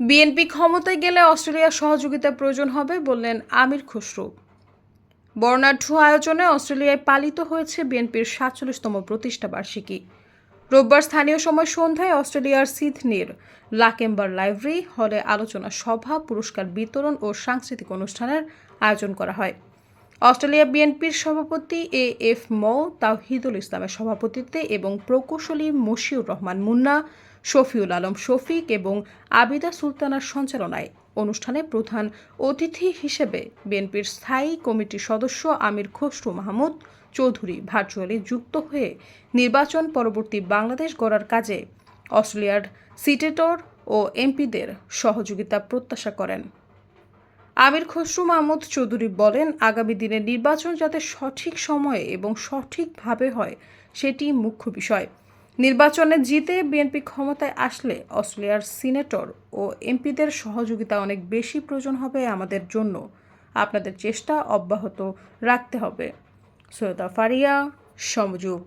BNP ক্ষমতায় গেলে অস্ট্রেলিয়ার সহযোগিতা প্রয়োজন হবে বললেন আমির খসরু। বর্ণাঢ্য আয়োজনে অস্ট্রেলিয়ায় পালিত হয়েছে বিএনপির সাতচল্লিশতম প্রতিষ্ঠা বার্ষিকী। রোববার স্থানীয় সময় সন্ধ্যায় অস্ট্রেলিয়ার সিডনির লাকেম্বার লাইব্রেরি হলে আলোচনা সভা, পুরস্কার বিতরণ ও সাংস্কৃতিক অনুষ্ঠানের আয়োজন করা হয়। অস্ট্রেলিয়া বিএনপির সভাপতি এ এফ মো তাহিদুল ইসলামের সভাপতিত্বে এবং প্রকৌশলী মশিউর রহমান মুন্না, শফিউল আলম শফিক এবং আবিদা সুলতানার সঞ্চালনায় অনুষ্ঠানে প্রধান অতিথি হিসেবে বিএনপির স্থায়ী কমিটির সদস্য আমির খসরু মাহমুদ চৌধুরী ভার্চুয়ালি যুক্ত হয়ে নির্বাচন পরবর্তী বাংলাদেশ গড়ার কাজে অস্ট্রেলিয়ার সিটেটর ও এমপিদের সহযোগিতা প্রত্যাশা করেন। আমির খসরু মাহমুদ চৌধুরী বলেন, আগামী দিনে নির্বাচন যাতে সঠিক সময়ে এবং সঠিকভাবে হয়, সেটি মুখ্য বিষয়। নির্বাচনে জিতে বিএনপি ক্ষমতায় আসলে অস্ট্রেলিয়ার সিনেটর ও এমপিদের সহযোগিতা অনেক বেশি প্রয়োজন হবে আমাদের জন্য। আপনাদের চেষ্টা অব্যাহত রাখতে হবে। সৈয়দা ফারিয়া, সমযোগ।